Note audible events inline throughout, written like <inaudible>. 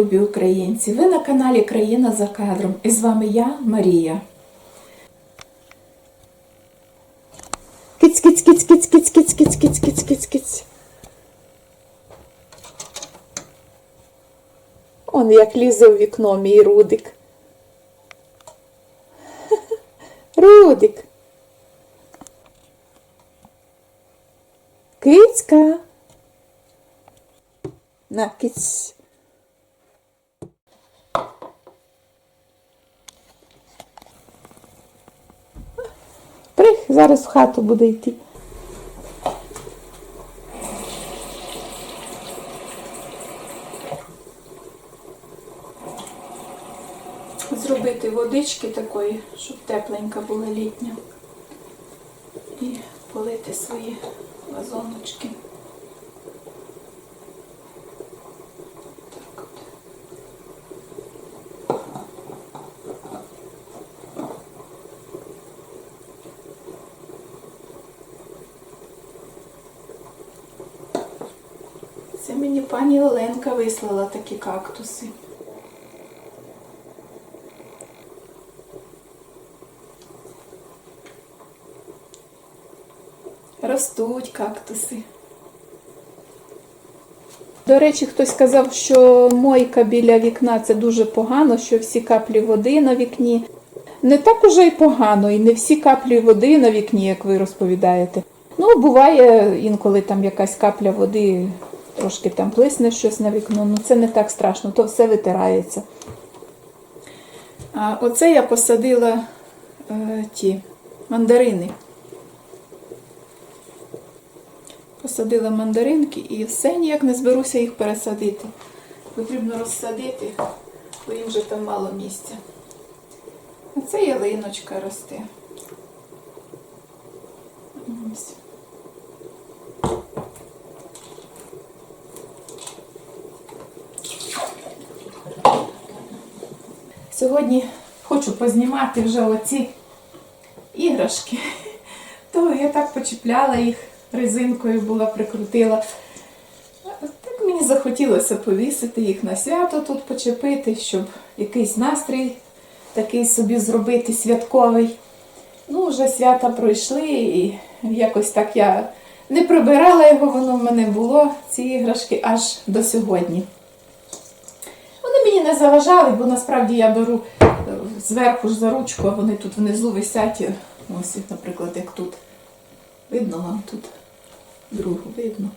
любі українці! Ви на каналі Країна за кадром. І з вами я, Марія. Киць, киць, киць, киць, киць, киць, киць, киць, киць, киць, киць. Он як лізе у вікно, мій Рудик. <laughs> Рудик. Кицька. На, киць. Зараз в хату буде йти. Зробити водички такої, щоб тепленька була літня. І полити свої вазоночки. Мені пані Оленка вислала такі кактуси. Ростуть кактуси. До речі, хтось сказав, що мойка біля вікна це дуже погано, що всі каплі води на вікні. Не так уже й погано, і не всі каплі води на вікні, як ви розповідаєте. Ну, буває інколи там якась капля води, трошки там плисне щось на вікно, ну це не так страшно, то все витирається. А оце я посадила е, ті мандарини. Посадила мандаринки і все ніяк не зберуся їх пересадити. Потрібно розсадити, бо їм вже там мало місця. А це ялиночка росте. Ось. Сьогодні хочу познімати вже оці іграшки. <laughs> То я так почіпляла їх резинкою була, прикрутила. Так мені захотілося повісити їх на свято тут почепити, щоб якийсь настрій такий собі зробити святковий. Ну, вже свята пройшли, і якось так я не прибирала його, воно в мене було, ці іграшки, аж до сьогодні. Мені не заважали, бо насправді я беру е, зверху ж за ручку, а вони тут внизу висять. Ось, наприклад, як тут. Видно вам тут другу, видно.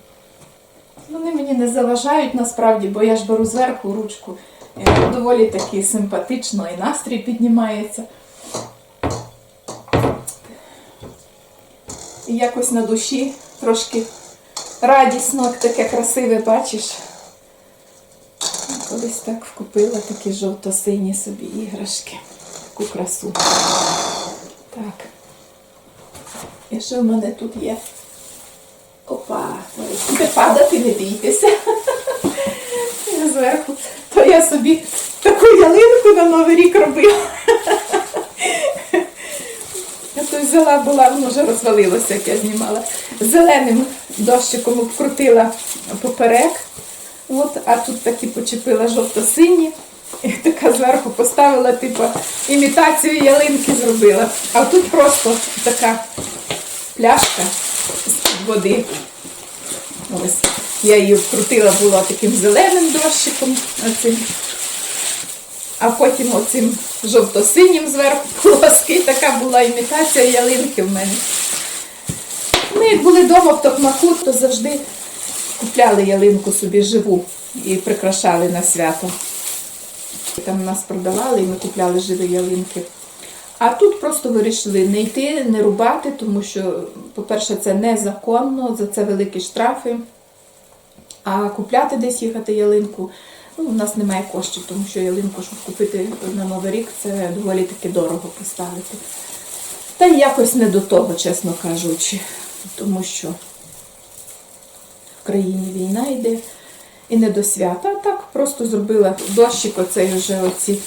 Вони мені не заважають насправді, бо я ж беру зверху ручку. Е, Доволі таки симпатично і настрій піднімається. І якось на душі трошки радісно, таке красиве, бачиш. Колись так вкупила такі жовто-сині собі іграшки. Таку красу. Так. І що в мене тут є? Опа, буде падати, не бійтеся. Я зверху. То я собі таку ялинку на Новий рік робила. Я то взяла була, воно вже розвалилося, як я знімала. Зеленим дощиком обкрутила поперек. От, а тут такі почепила жовто-сині. І така зверху поставила, типу, імітацію ялинки зробила. А тут просто така пляшка з води. Ось. Я її вкрутила була таким зеленим дощиком. Оцим. А потім оцим жовто-синім зверху <laughs> полоски. Така була імітація ялинки в мене. Ми як були вдома в Токмаку, то завжди купляли ялинку собі живу і прикрашали на свято. Там нас продавали і ми купляли живі ялинки. А тут просто вирішили не йти, не рубати, тому що, по-перше, це незаконно, за це великі штрафи. А купляти десь їхати ялинку, ну, у нас немає коштів, тому що ялинку, щоб купити на Новий рік, це доволі таки дорого поставити. Та якось не до того, чесно кажучи, тому що в країні війна йде і не до свята. А так просто зробила дощик оцей вже оці,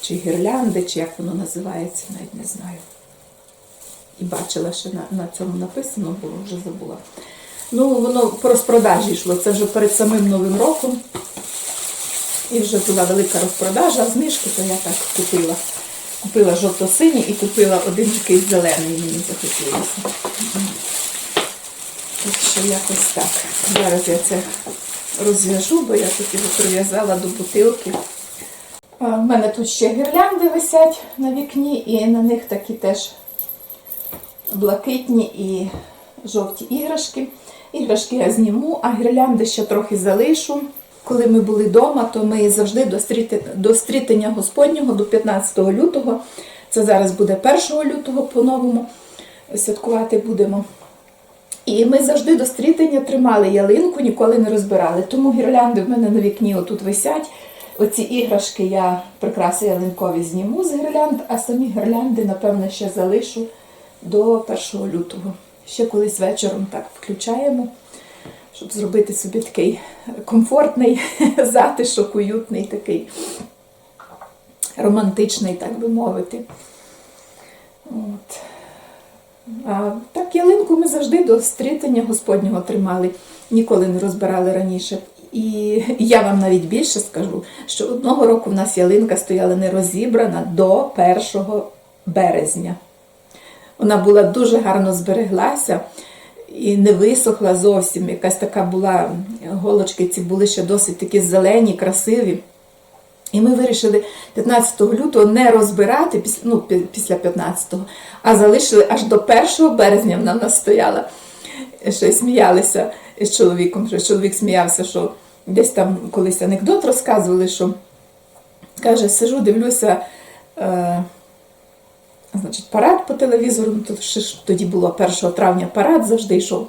чи гірлянди, чи як воно називається, навіть не знаю. І бачила, що на, на цьому написано було, вже забула. Ну, воно по розпродажі йшло, це вже перед самим Новим роком. І вже була велика розпродажа, знижки, то я так купила. Купила жовто-синій і купила один такий зелений, мені захотілося. Так якось так. Зараз я це розв'яжу, бо я тут його прив'язала до бутилки. У мене тут ще гірлянди висять на вікні, і на них такі теж блакитні і жовті іграшки. Іграшки я зніму, а гірлянди ще трохи залишу. Коли ми були вдома, то ми завжди до стрітення Господнього до 15 лютого. Це зараз буде 1 лютого по-новому святкувати будемо. І ми завжди до стрітення тримали ялинку, ніколи не розбирали. Тому гірлянди в мене на вікні отут висять. Оці іграшки я прикраси ялинкові зніму з гірлянд, а самі гірлянди, напевно, ще залишу до 1 лютого. Ще колись вечором так включаємо, щоб зробити собі такий комфортний <laughs> затишок, уютний такий, романтичний, так би мовити. От. А, так, ялинку ми завжди до стрітення Господнього тримали, ніколи не розбирали раніше. І я вам навіть більше скажу, що одного року в нас ялинка стояла не розібрана до 1 березня. Вона була дуже гарно збереглася і не висохла зовсім. Якась така була, голочки ці були ще досить такі зелені, красиві. І ми вирішили 15 лютого не розбирати ну, після 15-го, а залишили аж до 1 березня вона в нас стояла. Й сміялися з чоловіком. Що чоловік сміявся, що десь там колись анекдот розказували, що каже, сижу, дивлюся. Е, значить, парад по телевізору, ну, то ще ж тоді було 1 травня парад завжди йшов.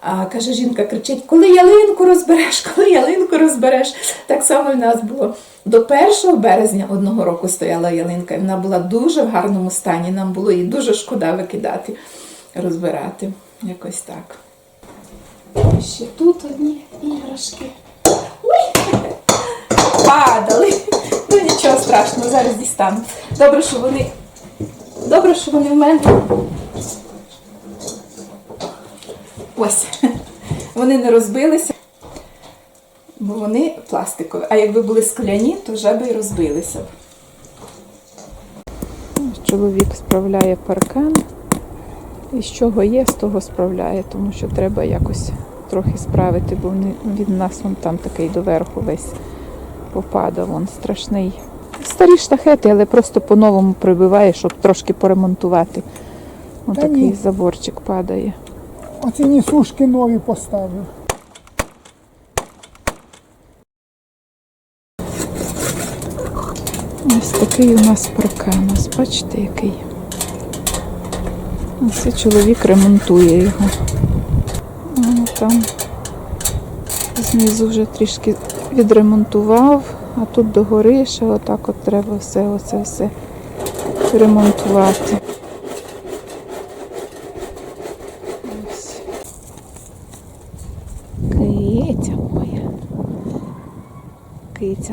А каже, жінка кричить: коли ялинку розбереш, коли ялинку розбереш. Так само в нас було. До 1 березня одного року стояла ялинка, і вона була дуже в гарному стані. Нам було її дуже шкода викидати, розбирати. Якось так. Ще тут одні іграшки. Ой! <laughs> Падали. Ну нічого страшного, зараз дістану. Добре, що вони. Добре, що вони в мене. Ось. Вони не розбилися, бо вони пластикові. А якби були скляні, то вже би і розбилися. Чоловік справляє паркан. І з чого є, з того справляє, тому що треба якось трохи справити, бо від нас вон там такий доверху весь попадав, вон страшний. Старі штахети, але просто по-новому прибиває, щоб трошки поремонтувати. Ось такий заборчик падає. Оці несушки нові поставив. Ось такий у нас паркан. Ось бачите, який. Ось чоловік ремонтує його. Ну, там знизу вже трішки відремонтував, а тут догори ще отак от треба все, оце все ремонтувати.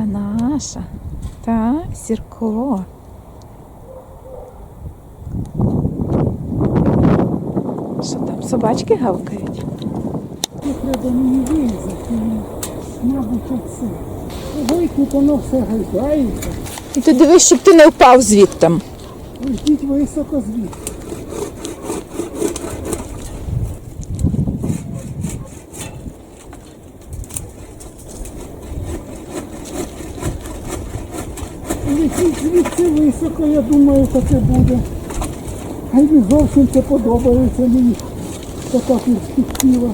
Наша. Та, Сірко. Що там, собачки гавкають? Це треба мені вирізати. Мабуть, оце. Тут воно все гайдається. І ти дивись, щоб ти не впав звідтам. Йдіть високо звідси. Високо, я думаю, таке буде. Хай не зовсім це подобається мені. Така перспектива.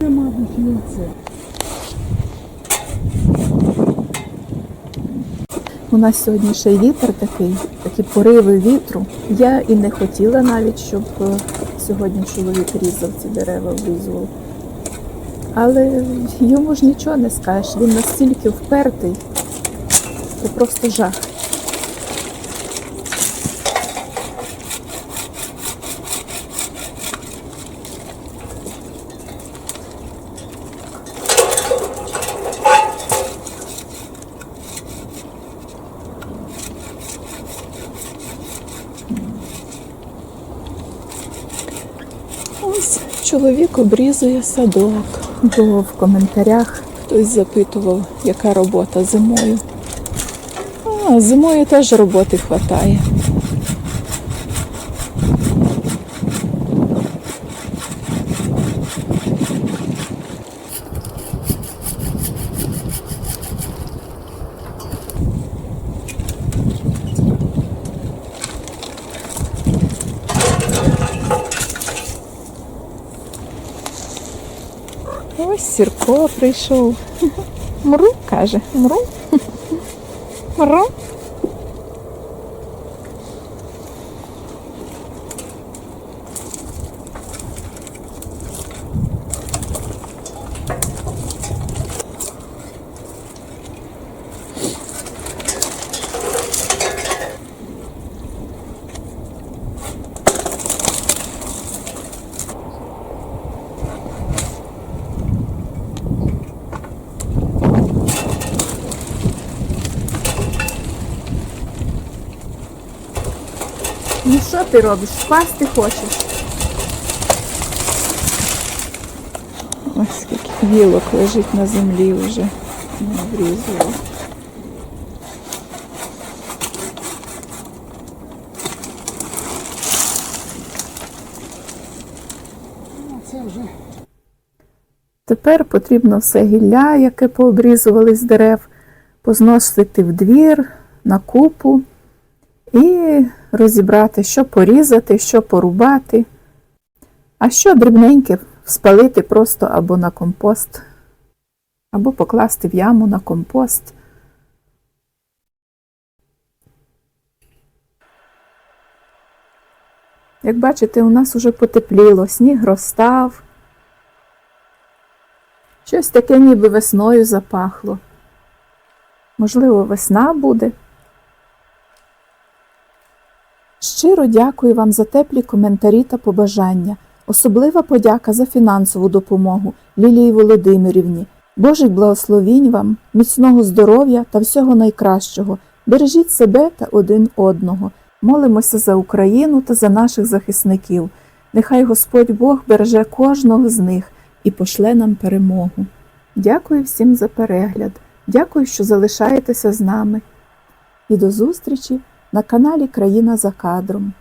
Це, мабуть, і оце. У нас сьогодні ще й вітер такий, такі пориви вітру. Я і не хотіла навіть, щоб е, сьогодні чоловік різав ці дерева, обрізував. Але йому ж нічого не скажеш, він настільки впертий, це просто жах. Ось чоловік обрізує садок. Бо в коментарях хтось запитував, яка робота зимою. А, зимою теж роботи вистачає. Ось Сірко прийшов. Мру, каже, мру. Мру. Ну що ти робиш? Спасти хочеш? Ось скільки гілок лежить на землі вже. Не обрізала. Ну, Тепер потрібно все гілля, яке пообрізували з дерев, позносити в двір, на купу і розібрати, що порізати, що порубати, а що дрібненьке спалити просто або на компост, або покласти в яму на компост. Як бачите, у нас уже потепліло, сніг розстав. Щось таке ніби весною запахло. Можливо, весна буде. Щиро дякую вам за теплі коментарі та побажання. Особлива подяка за фінансову допомогу Лілії Володимирівні. Божих благословінь вам, міцного здоров'я та всього найкращого. Бережіть себе та один одного. Молимося за Україну та за наших захисників. Нехай Господь Бог береже кожного з них і пошле нам перемогу. Дякую всім за перегляд. Дякую, що залишаєтеся з нами. І до зустрічі на каналі Країна за кадром.